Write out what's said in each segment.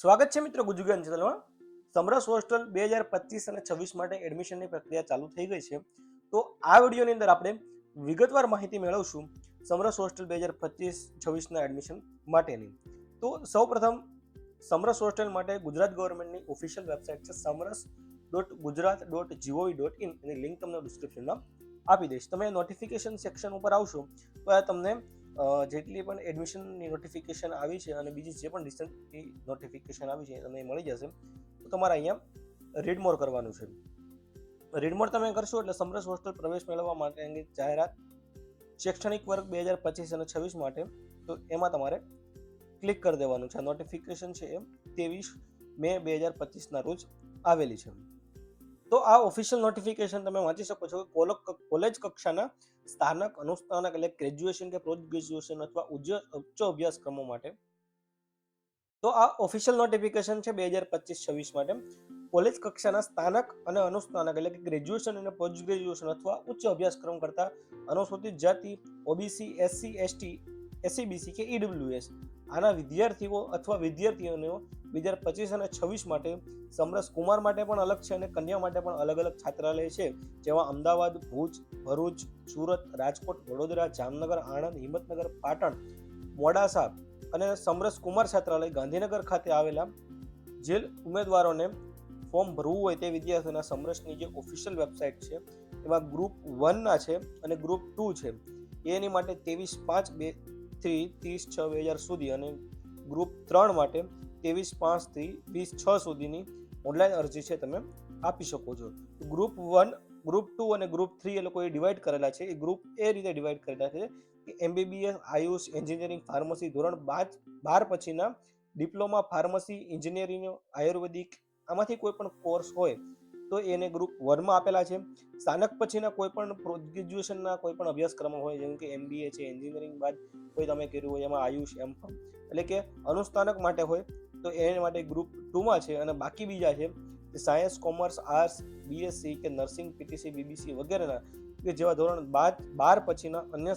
સ્વાગત છે મિત્રો ગુજુગાન ચેનલમાં સમરસ હોસ્ટેલ બે હજાર પચીસ અને છવ્વીસ માટે એડમિશનની પ્રક્રિયા ચાલુ થઈ ગઈ છે. તો આ વિડીયોની અંદર આપણે વિગતવાર માહિતી મેળવશું સમરસ હોસ્ટેલ બે હજાર પચીસ છવ્વીસના એડમિશન માટેની. તો સૌપ્રથમ સમરસ હોસ્ટેલ માટે ગુજરાત ગવર્મેન્ટની ઓફિશિયલ વેબસાઇટ છે Samras dot Gujarat dot GOV dot in any link તમને ડિસ્ક્રિપ્શનમાં આપી દઈશ. તમે નોટિફિકેશન સેક્શન ઉપર આવશો તો આ તમને જેટલી પણ એડમિશનની નોટિફિકેશન આવી છે અને બીજી જે પણ રિસન્ટની નોટિફિકેશન આવી છે તમને મળી જશે, તો તમારે અહીંયા રીડમોર કરવાનું છે. રીડમોર તમે કરશો એટલે સમરસ હોસ્ટેલ પ્રવેશ મેળવવા માટે અંગે જાહેરાત શૈક્ષણિક વર્ગ બે હજાર પચીસ અને છવ્વીસ માટે, તો એમાં તમારે ક્લિક કરી દેવાનું છે. નોટિફિકેશન છે એ ત્રેવીસ મે બે હજાર પચીસના રોજ આવેલી છે. તો આ ઓફિશિયલ નોટિફિકેશન તમે વાંચી શકો છો કે કોલેજ કક્ષાના સ્થાનક અનુસ્થાનક એટલે ગ્રેજ્યુએશન કે પોસ્ટ ગ્રેજ્યુએશન અથવા ઉચ્ચ અભ્યાસક્રમો માટે. તો આ ઓફિશિયલ નોટિફિકેશન છે બે હજાર પચીસ છવ્વીસ માટે. કોલેજ કક્ષાના સ્થાનક અને અનુસ્થાનક એટલે કે ગ્રેજ્યુએશન અને પોસ્ટ ગ્રેજ્યુએશન અથવા ઉચ્ચ અભ્યાસક્રમ કરતા અનુસૂચિત જાતિ ઓબીસી એસસી એસટી એસસીબીસી કે ઈડબ્લ્યુએસ આના વિદ્યાર્થીઓ અથવા વિદ્યાર્થીઓને બે હજાર પચીસ અને છવ્વીસ માટે સમરસ કુમાર માટે પણ અલગ છે અને કન્યા માટે પણ અલગ અલગ છાત્રાલય છે જેવા અમદાવાદ, ભુજ, ભરૂચ, સુરત, રાજકોટ, વડોદરા, જામનગર, આણંદ, હિંમતનગર, પાટણ, મોડાસા અને સમરસ કુમાર છાત્રાલય ગાંધીનગર ખાતે આવેલા જે ઉમેદવારોને ફોર્મ ભરવું હોય તે વિદ્યાર્થીઓના સમરસની જે ઓફિશિયલ વેબસાઇટ છે, એમાં ગ્રુપ વનના છે અને ગ્રુપ ટુ છે. એની માટે ત્રેવીસ પાંચ બેથી ત્રીસ છ બે હજાર સુધી અને ગ્રુપ ત્રણ માટે ત્રેવીસ પાંચથી વીસ છ સુધીની ઓનલાઈન અરજી છે તમે આપી શકો છો. ગ્રુપ વન ગ્રુપ ટુ અને ગ્રુપ થ્રી એ લોકોએ ડિવાઈડ કરેલા છે. એ ગ્રુપ એ રીતે ડિવાઈડ કરેલા છે કે એમબીબીએસ આયુષ એન્જિનિયરિંગ ફાર્મસી ધોરણ બાર બાર પછીના ડિપ્લોમા ફાર્મસી એન્જિનિયરિંગ આયુર્વેદિક આમાંથી કોઈ પણ કોર્સ હોય તો એને ગ્રુપ વનમાં આપેલા છે. સ્થાનક પછીના કોઈ પણ ગ્રેજ્યુએશનના કોઈ પણ અભ્યાસક્રમો હોય, જેમ કે એમબીએ છે એન્જિનિયરિંગ બાદ કોઈ તમે કર્યું હોય, એમાં આયુષ એમ એટલે કે અનુસ્થાનક માટે હોય તો એ માટે ગ્રુપ ટુમાં છે અને બાકી બીજા છે સાયન્સ કોમર્સ આર્ટ્સ બીએસસી કે નર્સિંગ પીટીસી બીબીસી વગેરેના કે જેવા ધોરણ બાર બાર પછીના અન્ય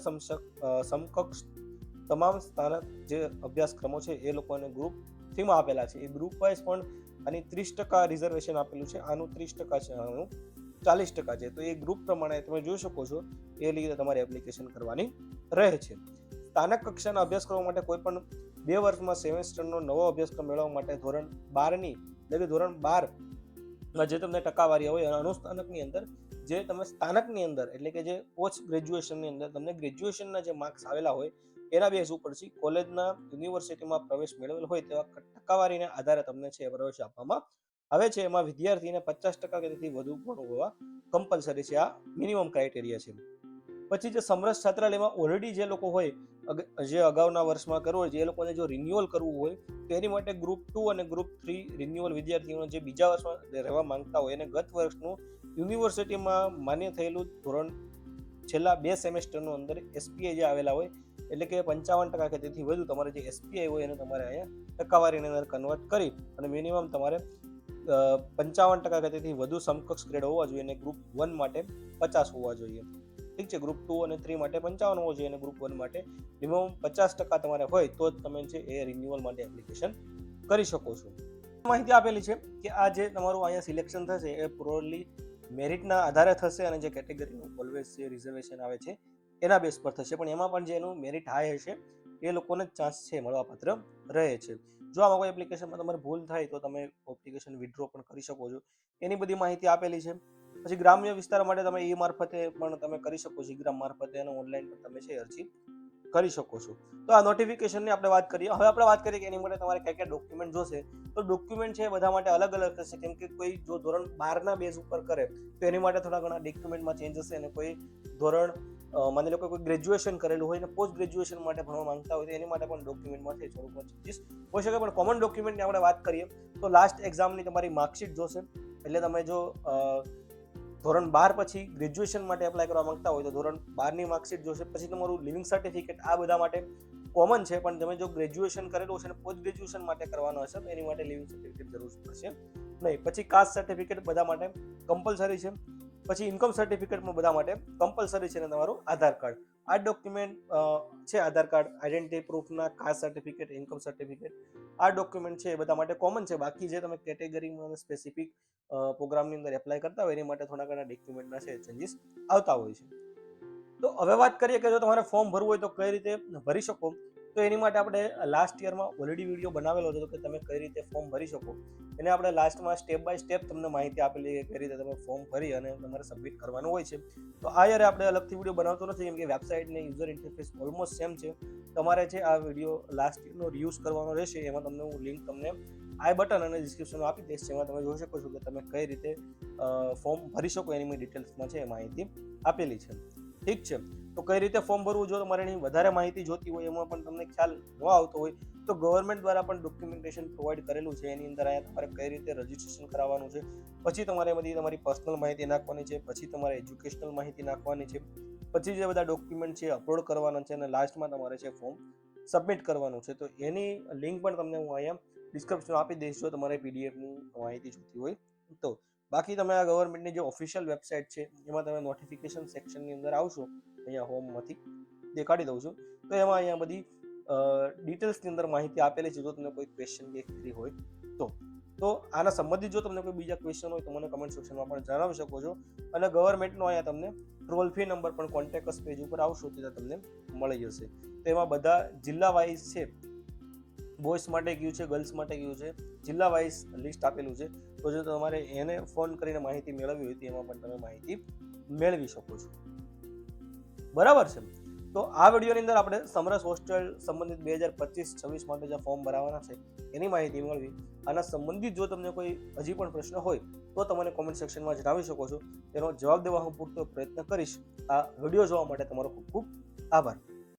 સમકક્ષ તમામ સ્થાનક જે અભ્યાસક્રમો છે એ લોકોને ગ્રુપ થ્રીમાં આપેલા છે. એ ગ્રુપ વાઇઝ પણ આની ત્રીસ ટકા રિઝર્વેશન આપેલું છે. આનું ત્રીસ ટકા છે, આનું ચાલીસ ટકા છે. તો એ ગ્રુપ પ્રમાણે તમે જોઈ શકો છો એ રીતે તમારે એપ્લિકેશન કરવાની રહે છે. સ્થાનક કક્ષાના અભ્યાસક્રમો માટે કોઈ પણ બે વર્ષમાં સેમેસ્ટરનો નવો અભ્યાસક્રમ મેળવવા માટે ધોરણ બારની, એટલે કે ધોરણ બાર જે તમને ટકાવારી હોય અને અનુસ્થાનકની અંદર, જે તમે સ્થાનકની અંદર, એટલે કે જે પોસ્ટ ગ્રેજ્યુએશનની અંદર તમને ગ્રેજ્યુએશનના જે માર્ક્સ આવેલા હોય, એના બેઝ ઉપરથી કોલેજના યુનિવર્સિટીમાં પ્રવેશ મેળવેલ હોય તેવા ટકાવારીના આધારે તમને છે પ્રવેશ આપવામાં આવે છે. એમાં વિદ્યાર્થીને પચાસ ટકા કે તેથી વધુ પણ હોવા કમ્પલસરી છે. આ મિનિમમ ક્રાઇટેરિયા છે. પછી જે સમરસ છાત્રાલયમાં ઓલરેડી જે લોકો હોય જે અગાઉના વર્ષમાં કરવું હોય જે લોકોને જો રિન્યુઅલ કરવું હોય, તો એની માટે ગ્રુપ ટુ અને ગ્રુપ થ્રી રિન્યુઅલ વિદ્યાર્થીઓને જે બીજા વર્ષમાં રહેવા માંગતા હોય, એને ગત વર્ષનું યુનિવર્સિટીમાં માન્ય થયેલું ધોરણ છેલ્લા બે સેમેસ્ટરનું અંદર એસપીઆઈ જે આવેલા હોય, એટલે કે પંચાવન ટકા કે તેથી વધુ તમારે જે એસપીઆઈ હોય એને તમારે અહીંયા ટકાવારીની અંદર કન્વર્ટ કરી અને મિનિમમ તમારે પંચાવન ટકા કે તેથી વધુ સમકક્ષ ગ્રેડ હોવા જોઈએ અને ગ્રુપ વન માટે પચાસ હોવા જોઈએ. ઠીક છે? ગ્રુપ ટુ અને થ્રી માટે પંચાવન હોવો જોઈએ અને ગ્રુપ વન માટે મિનિમમ પચાસ ટકા તમારે હોય તો જ તમે છે એ રિન્યુઅલ માટે એપ્લિકેશન કરી શકો છો. માહિતી આપેલી છે કે આ જે તમારું અહીંયા સિલેક્શન થશે એ પ્રોરલી મેરિટના આધારે થશે અને જે કેટેગરીનું ઓલવેઝ જે રિઝર્વેશન આવે છે એના બેસ પર થશે. પણ એમાં પણ જે એનું મેરિટ હાઈ હશે એ લોકોને ચાન્સ છે મળવાપાત્ર રહે છે. જો આમાં કોઈ એપ્લિકેશનમાં તમારે ભૂલ થાય તો તમે એપ્લિકેશન વિડ્રો પણ કરી શકો છો. એની બધી માહિતી આપેલી છે. પછી ગ્રામ્ય વિસ્તાર માટે તમે એ મારફતે પણ તમે કરી શકો છો ગ્રામ મારફતે અને ઓનલાઈન પણ તમે છે અરજી કરી શકો છો. તો આ નોટિફિકેશનની આપણે વાત કરીએ. હવે આપણે વાત કરીએ કે એની માટે તમારે કયા કયા ડોક્યુમેન્ટ જોશે? તો ડોક્યુમેન્ટ છે બધા માટે અલગ અલગ થશે. કેમ કે કોઈ જો ધોરણ બારના બેઝ ઉપર કરે, તો એની માટે થોડા ઘણા ડોક્યુમેન્ટમાં ચેન્જ હશે અને કોઈ ધોરણ માની લો કે કોઈ ગ્રેજ્યુએશન કરેલું હોય ને પોસ્ટ ગ્રેજ્યુએશન માટે ભણવા માંગતા હોય તો એની માટે પણ ડોક્યુમેન્ટમાં છે, થોડુંક ચેન્જીસ હોઈ શકે. પણ કોમન ડોક્યુમેન્ટની આપણે વાત કરીએ, તો લાસ્ટ એક્ઝામની તમારી માર્કશીટ જોશે. એટલે તમે જો ધોરણ બાર પછી ગ્રેજ્યુએશન માટે એપ્લાય કરવા માંગતા હોય તો ધોરણ બારની માર્કશીટ જોશે. પછી તમારું લિવિંગ સર્ટિફિકેટ આ બધા માટે કોમન છે, પણ તમે જો ગ્રેજ્યુએશન કરેલું હશે અને પોસ્ટ ગ્રેજ્યુએશન માટે કરવાનો હશે એની માટે લિવિંગ સર્ટિફિકેટ જરૂર પડશે. નહીં, પછી કાસ્ટ સર્ટિફિકેટ બધા માટે કમ્પલસરી છે. પછી ઇન્કમ સર્ટિફિકેટમાં બધા માટે કમ્પલસરી છે ને તમારું આધાર કાર્ડ. આ ડોક્યુમેન્ટ છે આધાર કાર્ડ આઈડેન્ટિટી પ્રૂફના કાસ્ટ સર્ટિફિકેટ ઇન્કમ સર્ટિફિકેટ આ ડોક્યુમેન્ટ છે એ બધા માટે કોમન છે. બાકી જે તમે કેટેગરીમાં સ્પેસિફિક પ્રોગ્રામની અંદર એપ્લાય કરતા હોય એની માટે થોડા ઘણા ડોક્યુમેન્ટના છે ચેન્જીસ આવતા હોય છે. તો હવે વાત કરીએ કે જો તમારે ફોર્મ ભરવું હોય તો કઈ રીતે ભરી શકો? તો એની માટે આપણે લાસ્ટ યરમાં ઓલરેડી વીડિયો બનાવેલો હતો કે તમે કઈ રીતે ફોર્મ ભરી શકો. એને આપણે લાસ્ટમાં સ્ટેપ બાય સ્ટેપ તમને માહિતી આપેલી કે કઈ રીતે તમે ફોર્મ ભરી અને તમારે સબમિટ કરવાનું હોય છે. તો આ યરે આપણે અલગથી વીડિયો બનાવતો નથી, કેમ કે વેબસાઇટ ને યુઝર ઇન્ટરફેસ ઓલમોસ્ટ સેમ છે. તમારે છે આ વીડિયો લાસ્ટ યરનો યુઝ કરવાનો રહેશે. એમાં તમને હું લિંક તમને આઈ બટન અને ડિસ્ક્રિપ્શનમાં આપી દઈશ, જેમાં તમે જોઈ શકો છો કે તમે કઈ રીતે ફોર્મ ભરી શકો. એની મેં ડિટેલ્સમાં છે માહિતી આપેલી છે. ઠીક છે. તો કઈ રીતે ફોર્મ ભરવું જો તમારે એની વધારે માહિતી જોતી હોય, એમાં પણ તમને ખ્યાલ ન આવતો હોય, તો ગવર્મેન્ટ દ્વારા પણ ડોક્યુમેન્ટેશન પ્રોવાઈડ કરેલું છે. એની અંદર અહીંયા તમારે કઈ રીતે રજીસ્ટ્રેશન કરાવવાનું છે, પછી તમારે બધી તમારી પર્સનલ માહિતી નાખવાની છે, પછી તમારે એજ્યુકેશનલ માહિતી નાખવાની છે, પછી જે બધા ડોક્યુમેન્ટ છે અપલોડ કરવાના છે અને લાસ્ટમાં તમારે છે ફોર્મ સબમિટ કરવાનું છે. તો એની લિંક પણ તમને હું અહીંયા ડિસ્ક્રિપ્શન આપી દઈશ જો તમારે પીડીએફની માહિતી જોતી હોય તો. બાકી તમે આ ગવર્મેન્ટની જે ઓફિશિયલ વેબસાઇટ છે, એમાં તમે નોટિફિકેશન સેક્શનની અંદર આવશો અહીંયા હોમમાંથી દેખાડી દઉં છું. તો એમાં અહીંયા બધી ડિટેલ્સની અંદર માહિતી આપેલી છે, જો તમને કોઈ ક્વેશ્ચન કે ફ્રી હોય તો. તો આના સંબંધિત જો તમને કોઈ બીજા ક્વેશ્ચન હોય તો મને કમેન્ટ સેક્શનમાં પણ જણાવી શકો છો. અને ગવર્મેન્ટનો અહીંયા તમને ટ્રોલ ફ્રી નંબર પણ કોન્ટેક્ટ પેજ ઉપર આવશો ત્યાં તમને મળી જશે. તો એમાં બધા જિલ્લા વાઇઝ છે બોયસ માટે કયું છે ગર્લ્સ માટે કયું છે જિલ્લા વાઇઝ લિસ્ટ આપેલું છે. તો જો તમારે એને ફોન કરીને માહિતી મેળવવી હોય તો એમાં પણ તમે માહિતી મેળવી શકો છો. બરાબર છે. તો આ વિડીયોની અંદર આપણે સમરસ હોસ્ટેલ સંબંધિત બે હજાર પચીસ છવ્વીસ માટે જે ફોર્મ ભરાવાના છે, એની માહિતી મેળવી આના સંબંધિત જો તમને કોઈ હજી પણ પ્રશ્ન હોય, તો તમને કોમેન્ટ સેક્શનમાં જણાવી શકો છો. તેનો જવાબ દેવા હું પૂરતો પ્રયત્ન કરીશ. આ વીડિયો જોવા માટે તમારો ખૂબ ખૂબ આભાર.